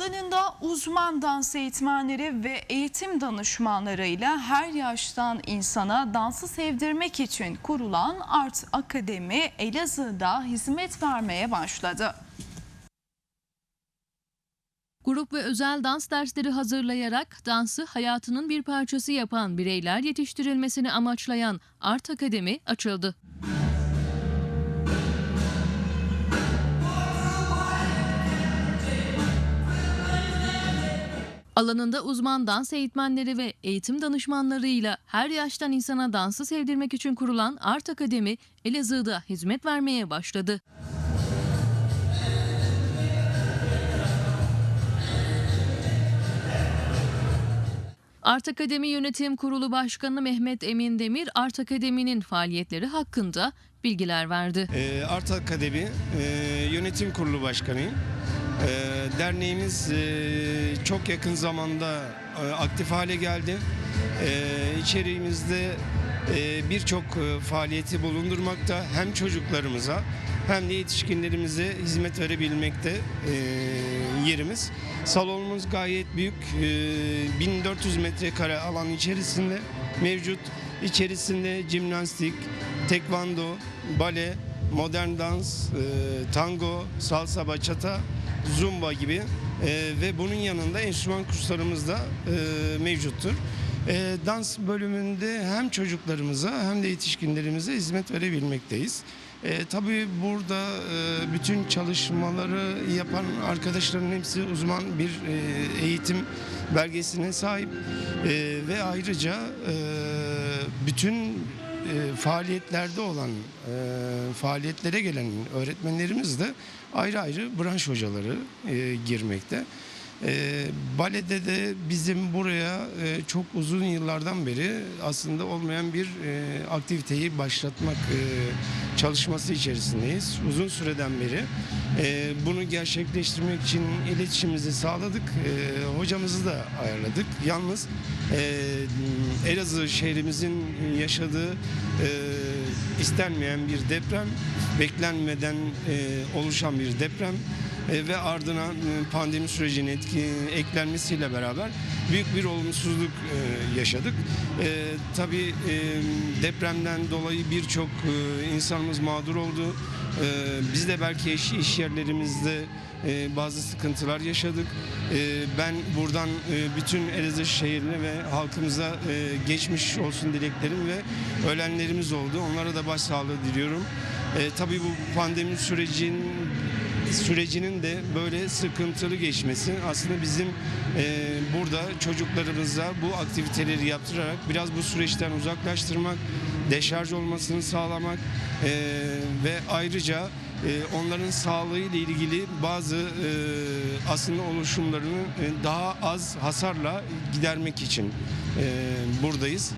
Alanında uzman dans eğitmenleri ve eğitim danışmanlarıyla her yaştan insana dansı sevdirmek için kurulan Art Akademi Elazığ'da hizmet vermeye başladı. Grup ve özel dans dersleri hazırlayarak dansı hayatının bir parçası yapan bireyler yetiştirilmesini amaçlayan Art Akademi açıldı. Alanında uzman dans eğitmenleri ve eğitim danışmanlarıyla her yaştan insana dansı sevdirmek için kurulan Art Akademi Elazığ'da hizmet vermeye başladı. Art Akademi Yönetim Kurulu Başkanı Mehmet Emin Demir, Art Akademi'nin faaliyetleri hakkında bilgiler verdi. Ee, Art Akademi e, Yönetim Kurulu Başkanıyım. Ee, derneğimiz e, çok yakın zamanda e, aktif hale geldi. Ee, içeriğimizde e, birçok e, faaliyeti bulundurmakta hem çocuklarımıza hem de yetişkinlerimize hizmet verebilmekte e, yerimiz. Salonumuz gayet büyük. E, 1400 metrekare alan içerisinde mevcut. İçerisinde jimnastik, tekvando, bale, modern dans, e, tango, salsa bachata, zumba gibi e, ve bunun yanında enstrüman kurslarımız da e, mevcuttur. E, dans bölümünde hem çocuklarımıza hem de yetişkinlerimize hizmet verebilmekteyiz. E, tabii burada e, bütün çalışmaları yapan arkadaşların hepsi uzman bir e, eğitim belgesine sahip E, ve ayrıca e, bütün e, faaliyetlerde olan e, faaliyetlere gelen öğretmenlerimiz de ayrı ayrı branş hocaları e, girmekte. E, balede de bizim buraya e, çok uzun yıllardan beri aslında olmayan bir e, aktiviteyi başlatmak e, çalışması içerisindeyiz. Uzun süreden beri e, bunu gerçekleştirmek için iletişimimizi sağladık. E, hocamızı da ayarladık. Yalnız e, Elazığ şehrimizin yaşadığı e, istenmeyen bir deprem, beklenmeden e, oluşan bir deprem ve ardına e, pandemi sürecinin etki, eklenmesiyle beraber büyük bir olumsuzluk e, yaşadık. E, tabii e, depremden dolayı birçok e, insanımız mağdur oldu. E, biz de belki iş, iş yerlerimizde e, bazı sıkıntılar yaşadık. E, ben buradan e, bütün Elazığ şehrine ve halkımıza e, geçmiş olsun dileklerim ve ölenlerimiz oldu. Onlara da başsağlığı diliyorum. E, tabii bu pandemi sürecinin sürecinin de böyle sıkıntılı geçmesi aslında bizim e, burada çocuklarımıza bu aktiviteleri yaptırarak biraz bu süreçten uzaklaştırmak, deşarj olmasını sağlamak e, ve ayrıca e, onların sağlığı ile ilgili bazı e, aslında oluşumlarını e, daha az hasarla gidermek için e, buradayız.